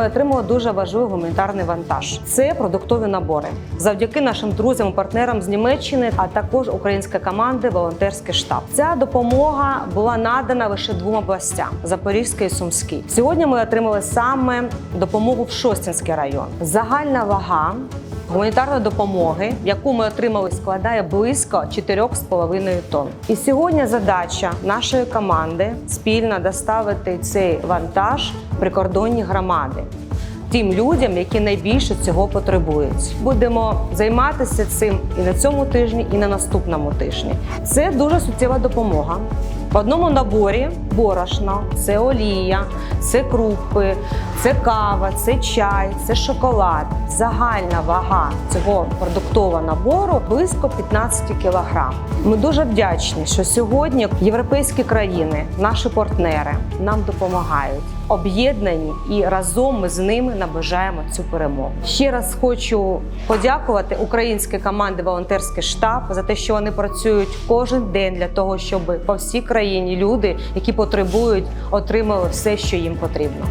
ми отримали дуже важливий гуманітарний вантаж. Це продуктові набори. Завдяки нашим друзям партнерам з Німеччини, а також української команди Волонтерський штаб. Ця допомога була надана лише двом областям Запорізькій і Сумській. Сьогодні ми отримали саме допомогу в Шостінський район. Загальна вага Гуманітарної допомоги, яку ми отримали, складає близько 4,5 тонн. І сьогодні задача нашої команди спільно доставити цей вантаж прикордонні громади. Тим людям, які найбільше цього потребують, будемо займатися цим і на цьому тижні, і на наступному тижні. Це дуже суттєва допомога. В одному наборі борошно, це олія, це крупи, це кава, це чай, це шоколад. Загальна вага цього продуктового набору близько 15 кг. Ми дуже вдячні, що сьогодні європейські країни, наші партнери, нам допомагають. Об'єднані і разом ми з ними наближаємо цю перемогу. Ще раз хочу подякувати українській команді волонтерський штаб за те, що вони працюють кожен день для того, щоб по всій країні люди, які потребують, отримали все, що їм потрібно.